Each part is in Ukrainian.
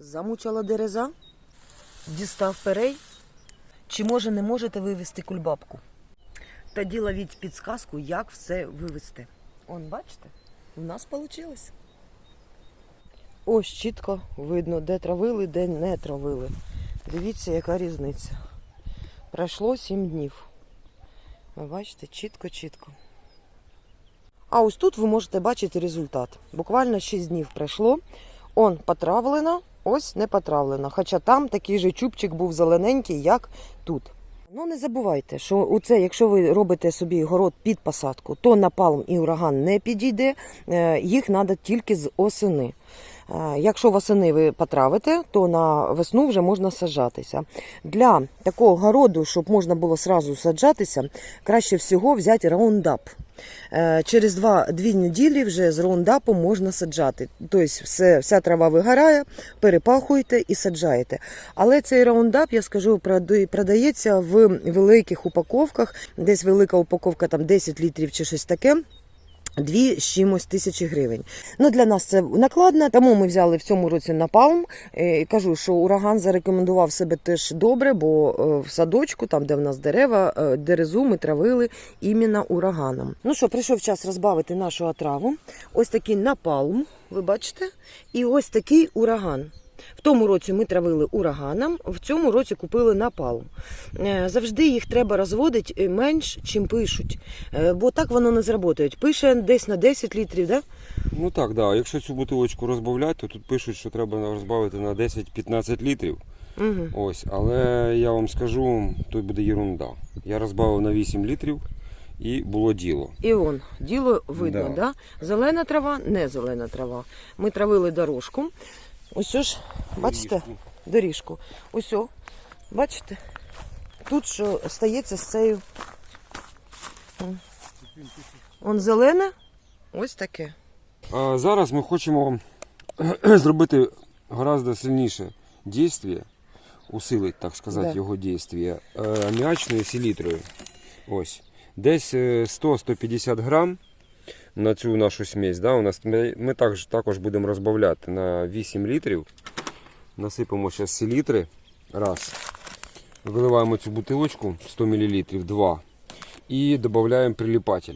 Замучала дереза, дістав перей. Чи може не можете вивести кульбабку? Тоді ловіть підсказку, як все вивести. Он, бачите, у нас вийшло. Ось чітко видно, де травили, де не травили. Дивіться, яка різниця. Пройшло 7 днів. Ви бачите, чітко-чітко. А ось тут ви можете бачити результат. Буквально 6 днів пройшло. Он потравлено, ось не потравлено. Хоча там такий же чубчик був зелененький, як тут. Ну не забувайте, що у це, якщо ви робите собі город під посадку, то напалм і ураган не підійде. Е, Їх треба тільки з осени. Е, Якщо восени ви потравите, то на весну вже можна саджатися. Для такого городу, щоб можна було сразу саджатися, краще всього взяти раундап. Е, Через два, дві неділі вже з раундапом можна саджати. Тобто все, вся трава вигорає, перепахуєте і саджаєте. Але цей раундап, я скажу, продається в великих упаковках. Десь велика упаковка там 10 літрів чи щось таке. Дві з чимось тисячі гривень. Ну для нас це накладно, тому ми взяли в цьому році напалм. Е, Кажу, що ураган зарекомендував себе теж добре, бо е, в садочку, там де в нас дерева, е, дерезу ми травили іменно ураганом. Ну що, прийшов час розбавити нашу отраву. Ось такий напалм, ви бачите, і ось такий ураган. В тому році ми травили ураганом, в цьому році купили напалм. Е, Завжди їх треба розводити е, менш, чим пишуть, Е, бо так воно не зработають. Пише десь на 10 літрів, да? Ну так, да. Якщо цю бутилочку розбавляти, то тут пишуть, що треба розбавити на 10-15 літрів. Угу. Ось, але я вам скажу, тут буде ерунда. Я розбавив на 8 літрів і було діло. І он, діло видно, да. Да. Зелена трава, не зелена трава. Ми травили дорожку. Ось ж, бачите, Доріжку. Ось, бачите? Тут що стається з цією. Он зелене, ось таке. А зараз ми хочемо зробити гораздо сильніше дійство, усилити, так сказати, Да. його дійство е, аміачною селітрою. Ось. Десь е, 100-150 грам на цю нашу смесь. Да? У нас, ми ми також, також будемо розбавляти на 8 літрів. Насипемо зараз селітри. Раз. Виливаємо цю бутилочку 100 мл, два. І додаємо приліпатель.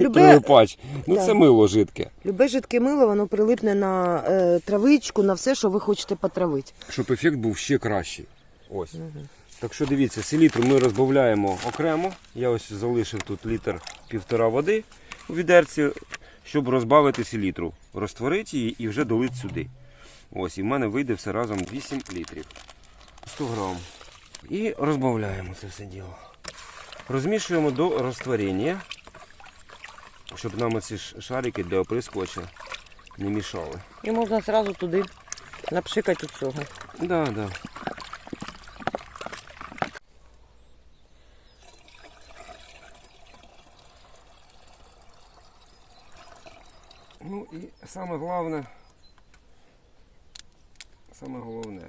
Любе, Прилипач. Ну Да. це мило жидке. любе жидке мило, воно прилипне на е, травичку, на все, що ви хочете потравити. щоб ефект був ще кращий. Ось. Так що дивіться, селітру ми розбавляємо окремо. Я ось залишив тут літр півтора води у відерці, щоб розбавити селітру. Розтворити її і вже долити сюди. Ось, і в мене вийде все разом 8 літрів. 100 грам. І розбавляємо це все діло. Розмішуємо до розтворення, щоб нам ці шарики для оприскувача не мішали. І можна одразу туди напшикати цього. Да, да. Ну і саме головне, саме головне.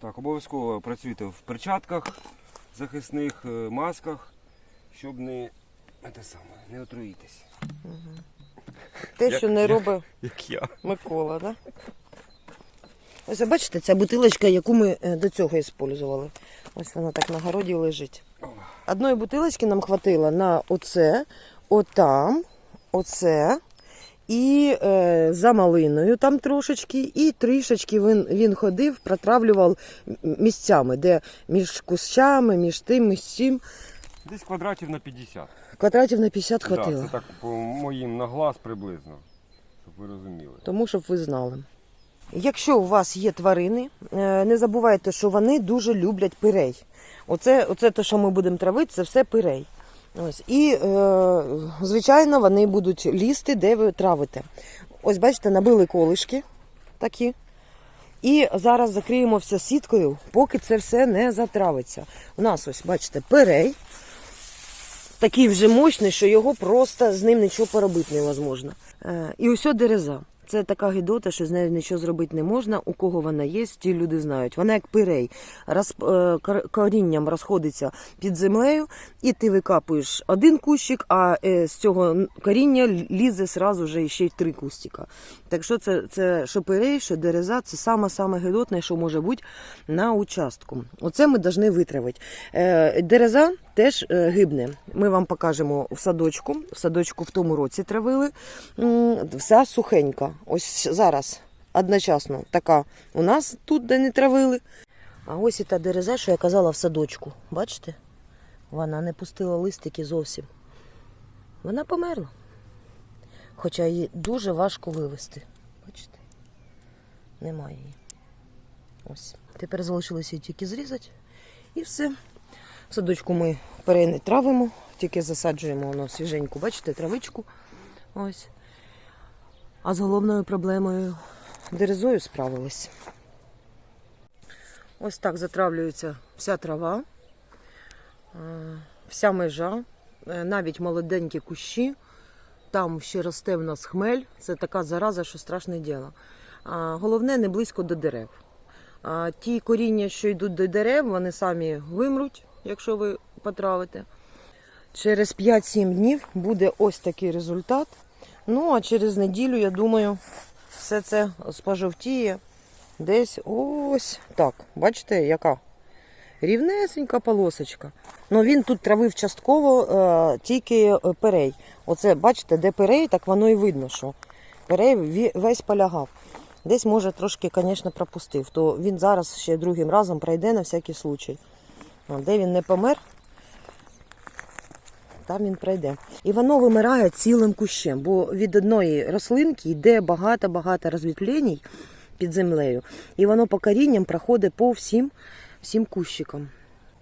Так, обов'язково працюйте в перчатках, захисних е, масках, щоб не, те саме, не отруїтись. Те, Як- що не як- робить Як я. Микола, да? Ось бачите, ця бутилочка, яку ми е, до цього використовували. Ось вона так на городі лежить. Одної бутилочки нам хватило на оце, отам, оце. І е, за малиною там трошечки, і трішечки він, він ходив, протравлював місцями, де між кущами, між тим, між цим. Десь квадратів на 50. Квадратів на 50 Да, це так по моїм на глаз приблизно, щоб ви розуміли. Тому щоб ви знали. Якщо у вас є тварини, е, не забувайте, що вони дуже люблять пирей. Оце, оце те, що ми будемо травити, це все пирей. Ось. І, е, звичайно, вони будуть лізти, де ви травите. Ось бачите, набили колишки такі. І зараз закриємо все сіткою, поки це все не затравиться. У нас ось, бачите, пирей. Такий вже мощний, що його просто з ним нічого поробити невозможно. Е, і ось дереза. Це така гидота, що з нею нічого зробити не можна. У кого вона є, ті люди знають. Вона як пирей, роз, е, корінням розходиться під землею, і ти викапуєш один кущик, а е, з цього коріння лізе сразу вже ще й три кустика. Так що це, це що пирей, що дереза, це саме-саме гидотне, що може бути на участку. Оце ми повинні витравити. Е, дереза теж е, гибне. Ми вам покажемо в садочку. В садочку в тому році травили. Вся сухенька. Ось зараз одночасно така у нас тут, де не травили. А ось і та дереза, що я казала в садочку. Бачите? Вона не пустила листики зовсім. Вона померла. Хоча її дуже важко вивезти. Бачите? Немає її. Ось. Тепер залишилося її тільки зрізати. І все. Садочку ми перейне травимо, тільки засаджуємо воно свіженьку, бачите, травичку. Ось. А з головною проблемою дерезою справились. Ось так затравлюється вся трава, е, вся межа, е, навіть молоденькі кущі. Там ще росте в нас хмель. Це така зараза, що страшне діло. Головне не близько до дерев. Ті коріння, що йдуть до дерев, вони самі вимруть, якщо ви потравите. Через 5-7 днів буде ось такий результат. Ну, а через неділю, я думаю, все це спожовтіє. Десь ось так. Бачите, яка? Рівнесенька полосочка. Ну він тут травив частково е, тільки перей. Оце, бачите, де перей, так воно і видно, що перей весь полягав. Десь, може, трошки, звісно, пропустив. То він зараз ще другим разом пройде на всякий случай. А де він не помер, там він пройде. І воно вимирає цілим кущем, бо від одної рослинки йде багато-багато розвітлень під землею. І воно по корінням проходить по всім, всім кущикам.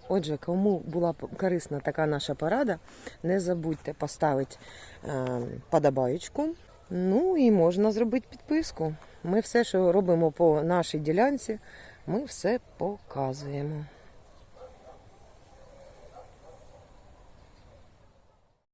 Отже, кому була корисна така наша порада, не забудьте поставити е, подобаєчку. Ну і можна зробити підписку. Ми все, що робимо по нашій ділянці, ми все показуємо.